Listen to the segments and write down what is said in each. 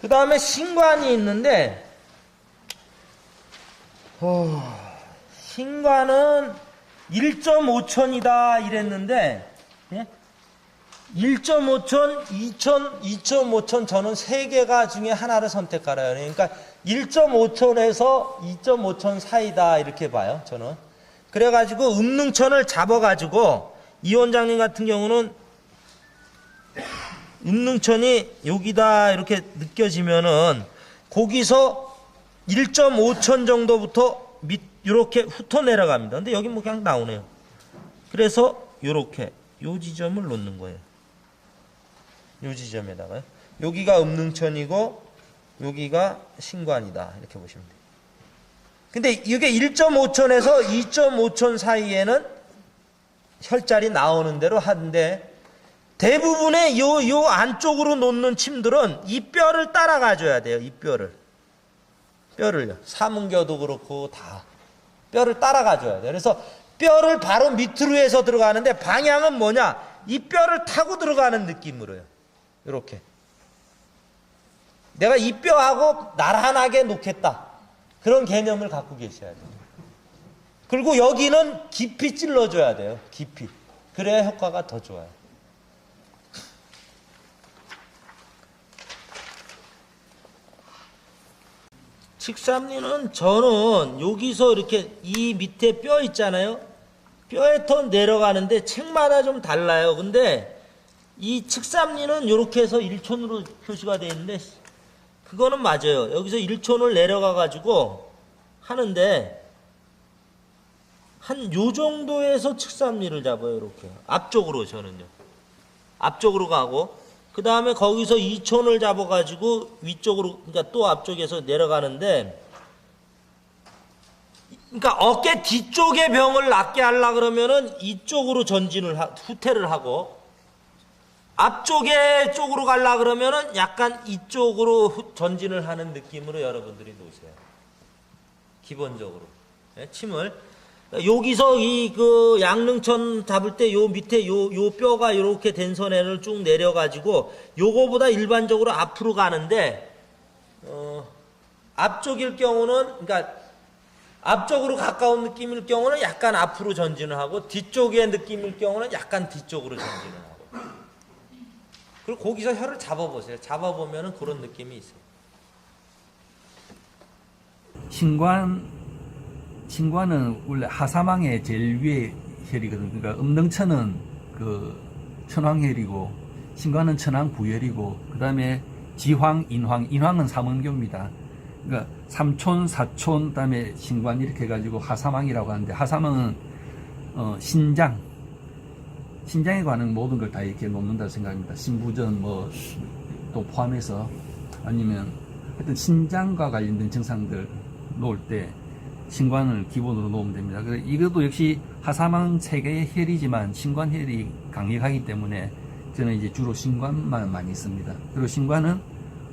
그 다음에 신관이 있는데, 어, 신관은 1.5천이다 이랬는데, 예? 1.5천, 2천, 2.5천 저는 세 개가 중에 하나를 선택하라요. 그러니까 1.5천에서 2.5천 사이다 이렇게 봐요. 저는. 그래가지고 음능천을 잡아가지고 이 원장님 같은 경우는 음능천이 여기다 이렇게 느껴지면은 거기서 1.5천 정도부터 밑 이렇게 훑어 내려갑니다. 근데 여기 뭐 그냥 나오네요. 그래서 이렇게 요 지점을 놓는 거예요. 요 지점에다가요. 여기가 음능천이고 여기가 신관이다. 이렇게 보시면 돼요. 근데 이게 1.5천에서 2.5천 사이에는 혈자리 나오는 대로 하는데 대부분의 요, 요 안쪽으로 놓는 침들은 이 뼈를 따라가 줘야 돼요. 이 뼈를. 뼈를요. 사문교도 그렇고 다. 뼈를 따라가 줘야 돼요. 그래서 뼈를 바로 밑으로 해서 들어가는데 방향은 뭐냐? 이 뼈를 타고 들어가는 느낌으로요. 이렇게. 내가 이 뼈하고 나란하게 놓겠다. 그런 개념을 갖고 계셔야 돼요. 그리고 여기는 깊이 찔러줘야 돼요. 깊이. 그래야 효과가 더 좋아요. 칙삼리는 저는 여기서 이렇게 이 밑에 뼈 있잖아요. 뼈에 더 내려가는데 책마다 좀 달라요. 근데 이 칙삼리는 이렇게 해서 1촌으로 표시가 되어 있는데 그거는 맞아요. 여기서 1촌을 내려가 가지고 하는데 한 요 정도에서 칙삼리를 잡아요. 이렇게 앞쪽으로 저는요. 앞쪽으로 가고 그 다음에 거기서 2촌을 잡아가지고 위쪽으로 그러니까 또 앞쪽에서 내려가는데 그러니까 어깨 뒤쪽의 병을 낫게 하려 그러면은 이쪽으로 전진을 하, 후퇴를 하고 앞쪽에 쪽으로 가려 그러면은 약간 이쪽으로 후- 전진을 하는 느낌으로 여러분들이 놓으세요. 기본적으로 예, 침을 여기서 이 그 양릉천 잡을 때 요 밑에 요 요 뼈가 이렇게 된 선에를 쭉 내려 가지고 요거보다 일반적으로 앞으로 가는데 어 앞쪽일 경우는 그러니까 앞쪽으로 가까운 느낌일 경우는 약간 앞으로 전진을 하고 뒤쪽의 느낌일 경우는 약간 뒤쪽으로 전진을 하고 그리고 거기서 혀를 잡아보세요. 잡아보면은 그런 느낌이 있어요. 신관 신관은 원래 하사망의 제일 위에 혈이거든요. 그러니까 음능천은 그 천황혈이고 신관은 천황 부혈이고 그 다음에 지황, 인황, 인황은 삼원교입니다. 그러니까 삼촌, 사촌, 그다음에 신관 이렇게 해가지고 하사망이라고 하는데 하사망은 어, 신장, 신장에 관한 모든 걸 다 이렇게 놓는다 생각합니다. 신부전 뭐 또 포함해서 아니면 하여튼 신장과 관련된 증상들 놓을 때 신관을 기본으로 놓으면 됩니다. 이것도 역시 하사망 세계의 혈이지만 신관 혈이 강력하기 때문에 저는 이제 주로 신관만 많이 씁니다. 그리고 신관은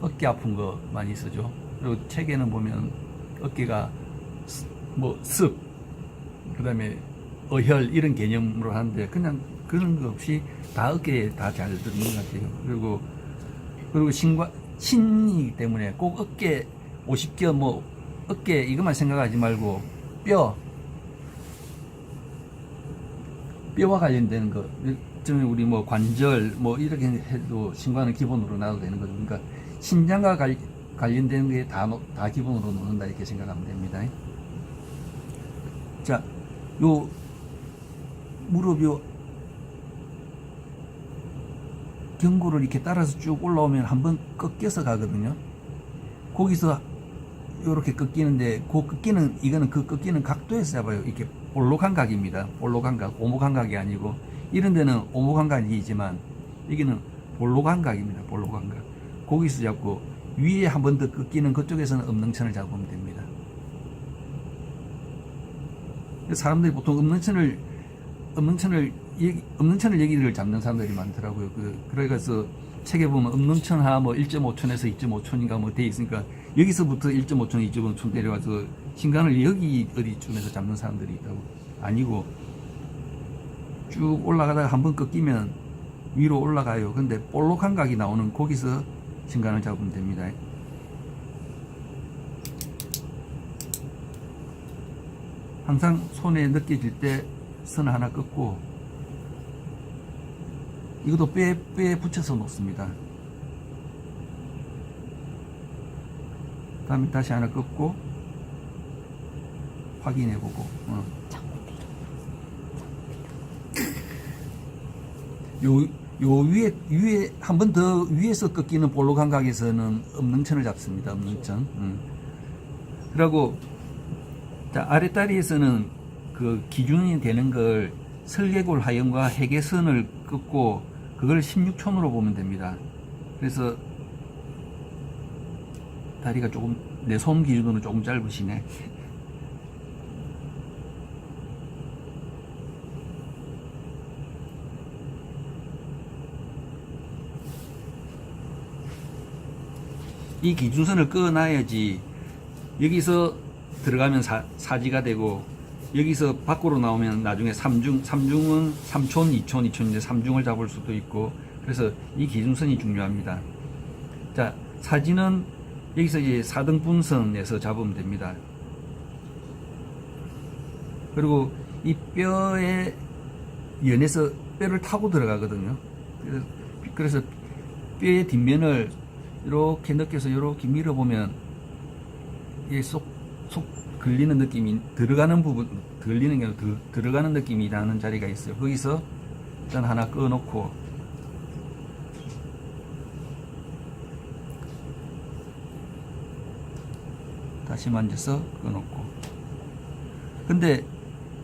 어깨 아픈 거 많이 쓰죠. 그리고 책에는 보면 어깨가 스- 뭐 습, 그 다음에 어혈 이런 개념으로 하는데 그냥 그런 거 없이 다 어깨에 다 잘 들는 것 같아요. 그리고 그리고 신과 신이기 때문에 꼭 어깨 50개 뭐 어깨 이것만 생각하지 말고 뼈 뼈와 관련되는 거 저는 우리 뭐 관절 뭐 이렇게 해도 신관은 기본으로 놔도 되는 거죠. 그러니까 신장과 관, 관련되는 게다 다 기본으로 놓는다 이렇게 생각하면 됩니다. 자, 요 무릎 요 경고를 이렇게 따라서 쭉 올라오면 한번 꺾여서 가거든요. 거기서 이렇게 꺾이는데 그 꺾이는 이거는 그 꺾이는 각도에서 잡아요. 이렇게 볼록한 각입니다. 볼록한 각, 오목한 각이 아니고 이런 데는 오목한 각이지만 여기는 볼록한 각입니다. 볼록한 각. 거기서 잡고 위에 한 번 더 꺾이는 그쪽에서는 음능천을 잡으면 됩니다. 사람들이 보통 음능천을 음능천을 음능천을 얘기를 잡는 사람들이 많더라고요. 그 그래서 책에 보면 음릉천 하뭐 1.5촌에서 2.5촌인가 뭐 돼 있으니까 여기서부터 1.5촌, 2.5촌 내려가서 신간을 여기 어디쯤에서 잡는 사람들이 있다고 아니고 쭉 올라가다가 한 번 꺾이면 위로 올라가요. 근데 볼록한 각이 나오는 거기서 신간을 잡으면 됩니다. 항상 손에 느껴질 때 선을 하나 꺾고 이것도 뼈에, 뼈에 붙여서 놓습니다. 다음에 다시 하나 긋고 확인해 보고 어. 요, 요 위에 위에 한 번 더 위에서 꺾이는 볼로 감각에서는 음능천을 잡습니다. 음능천. 음. 그리고 자, 아랫다리에서는 그 기준이 되는 걸 설계골 하연과 해계선을 긋고 그걸 16촌으로 보면 됩니다. 그래서 다리가 조금 내 손 기준으로 조금 짧으시네. 이 기준선을 끄어놔야지 여기서 들어가면 사, 사지가 되고 여기서 밖으로 나오면 나중에 삼중 삼중은 3촌, 2촌, 2촌인데 삼중을 잡을 수도 있고 그래서 이 기준선이 중요합니다. 자, 사진은 여기서 이제 4등 분선에서 잡으면 됩니다. 그리고 이 뼈에 연에서 뼈를 타고 들어가거든요. 그래서, 뼈의 뒷면을 이렇게 느껴서 이렇게 밀어보면 이게 쏙, 쏙 걸리는 느낌이 들어가는 부분, 걸리는 게 들- 들어가는 느낌이 나는 자리가 있어요. 거기서 일단 하나 꺼놓고 다시 만져서 꺼놓고 근데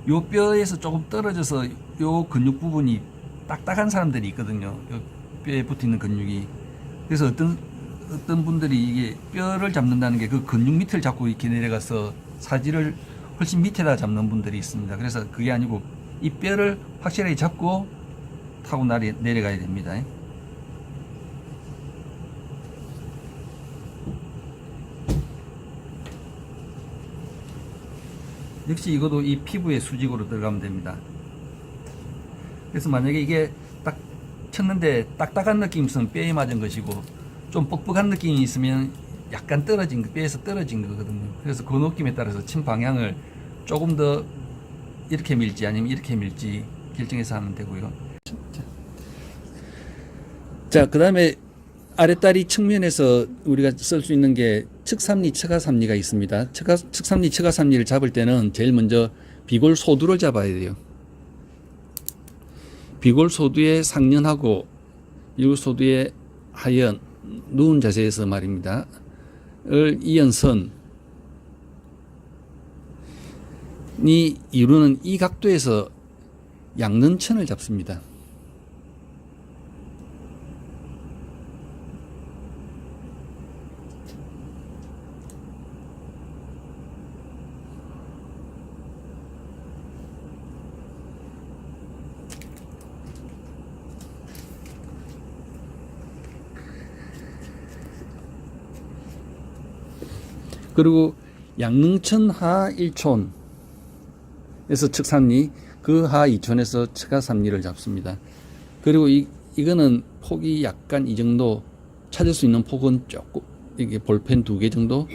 요 뼈에서 조금 떨어져서 요 근육 부분이 딱딱한 사람들이 있거든요. 요 뼈에 붙어있는 근육이. 그래서 어떤, 어떤 분들이 이게 뼈를 잡는다는 게 그 근육 밑을 잡고 이렇게 내려가서 사지를 훨씬 밑에다 잡는 분들이 있습니다. 그래서 그게 아니고 이 뼈를 확실하게 잡고 타고 나리, 내려가야 됩니다. 역시 이것도 이 피부의 수직으로 들어가면 됩니다. 그래서 만약에 이게 딱 쳤는데 딱딱한 느낌이 있으면 뼈에 맞은 것이고 좀 뻑뻑한 느낌이 있으면 약간 떨어진 거, 뼈에서 떨어진 거거든요. 그래서 그 느낌에 따라서 침 방향을 조금 더 이렇게 밀지 아니면 이렇게 밀지 결정해서 하면 되고요. 자, 그 다음에 아랫다리 측면에서 우리가 쓸 수 있는 게 측삼리, 처가삼리가 있습니다. 처가, 측삼리, 처가삼리를 잡을 때는 제일 먼저 비골 소두를 잡아야 돼요. 비골 소두에 상련하고 이 소두에 하연 누운 자세에서 말입니다. 을 이연선 이 이루는 이 각도에서 양는천을 잡습니다. 그리고 양릉천 하 1촌에서 측삼리, 그 하 2촌에서 측하 3리를 잡습니다. 그리고 이, 이거는 폭이 약간 이 정도 찾을 수 있는 폭은 조금 이게 볼펜 두 개 정도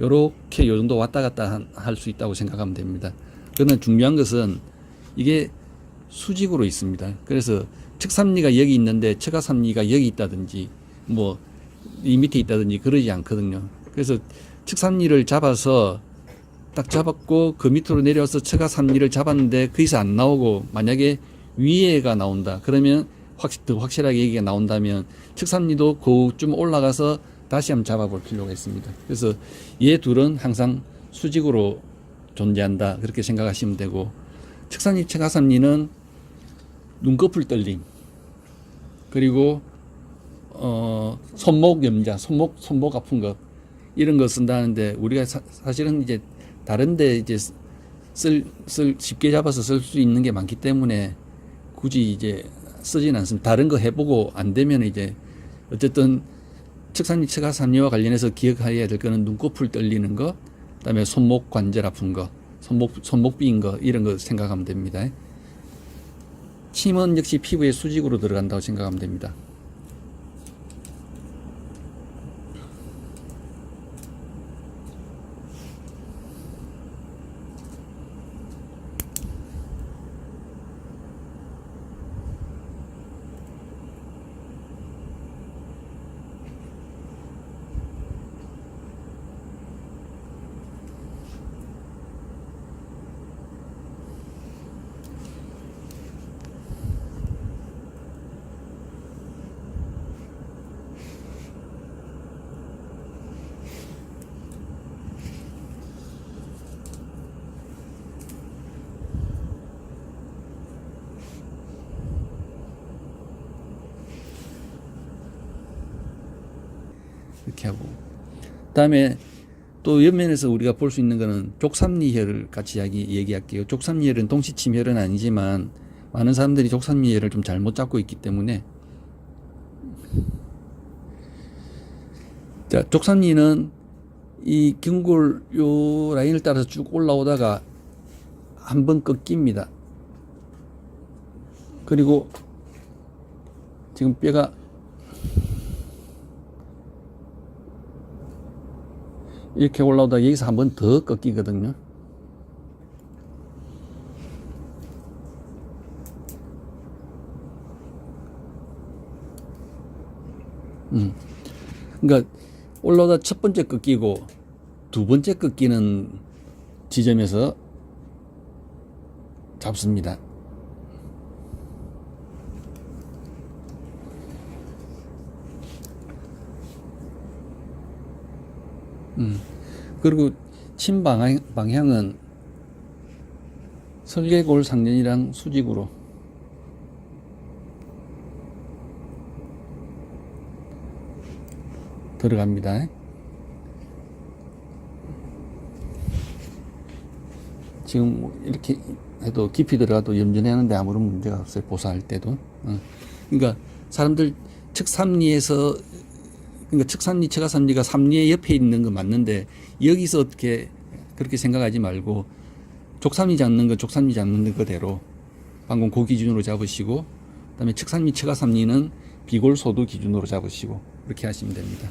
요렇게 요 정도 왔다 갔다 할 수 있다고 생각하면 됩니다. 그러나 중요한 것은 이게 수직으로 있습니다. 그래서 측삼리가 여기 있는데 측하삼리가 여기 있다든지 뭐 이 밑에 있다든지 그러지 않거든요. 그래서 측삼리를 잡아서 딱 잡았고 그 밑으로 내려와서 측하삼리를 잡았는데 거기서 안 나오고 만약에 위에가 나온다. 그러면 확, 더 확실하게 얘기가 나온다면 측삼리도 그좀 올라가서 다시 한번 잡아볼 필요가 있습니다. 그래서 얘 둘은 항상 수직으로 존재한다. 그렇게 생각하시면 되고 측삼리, 측하삼리는 눈꺼풀 떨림 그리고 어, 손목 염자, 손목 손목 아픈 것 이런 거 쓴다는데 우리가 사, 사실은 이제 다른데 이제 쓸, 쓸 쉽게 잡아서 쓸 수 있는 게 많기 때문에 굳이 이제 쓰진 않습니다. 다른 거 해보고 안 되면 이제 어쨌든 측산리 측하삼리와 관련해서 기억해야 될 거는 눈꺼풀 떨리는 거, 그다음에 손목 관절 아픈 거, 손목 손목 빈거 이런 거 생각하면 됩니다. 침은 역시 피부의 수직으로 들어간다고 생각하면 됩니다. 이렇게 하고. 그다음에 또 옆면에서 우리가 볼 수 있는 거는 족삼리혈을 같이 이야기, 얘기할게요. 족삼리혈은 동시침혈은 아니지만 많은 사람들이 족삼리혈을 좀 잘못 잡고 있기 때문에 자, 족삼리는 이 경골 요 라인을 따라서 쭉 올라오다가 한 번 꺾입니다. 그리고 지금 뼈가 이렇게 올라오다 여기서 한 번 더 꺾이거든요. 음. 그러니까 올라오다 첫 번째 꺾이고 두 번째 꺾이는 지점에서 잡습니다. 음. 그리고 침 방향, 방향은 설계골 상련이랑 수직으로 들어갑니다. 지금 뭐 이렇게 해도 깊이 들어가도 염전해 하는데 아무런 문제가 없어요. 보사할 때도. 어. 그러니까 사람들 측삼리에서 그러니까 측삼리, 측하삼리가 삼리의 옆에 있는 거 맞는데 여기서 어떻게 그렇게 생각하지 말고 족삼리 잡는 거 족삼리 잡는 거대로 방금 그 기준으로 잡으시고 그다음에 측삼리, 측하삼리는 비골소도 기준으로 잡으시고 그렇게 하시면 됩니다.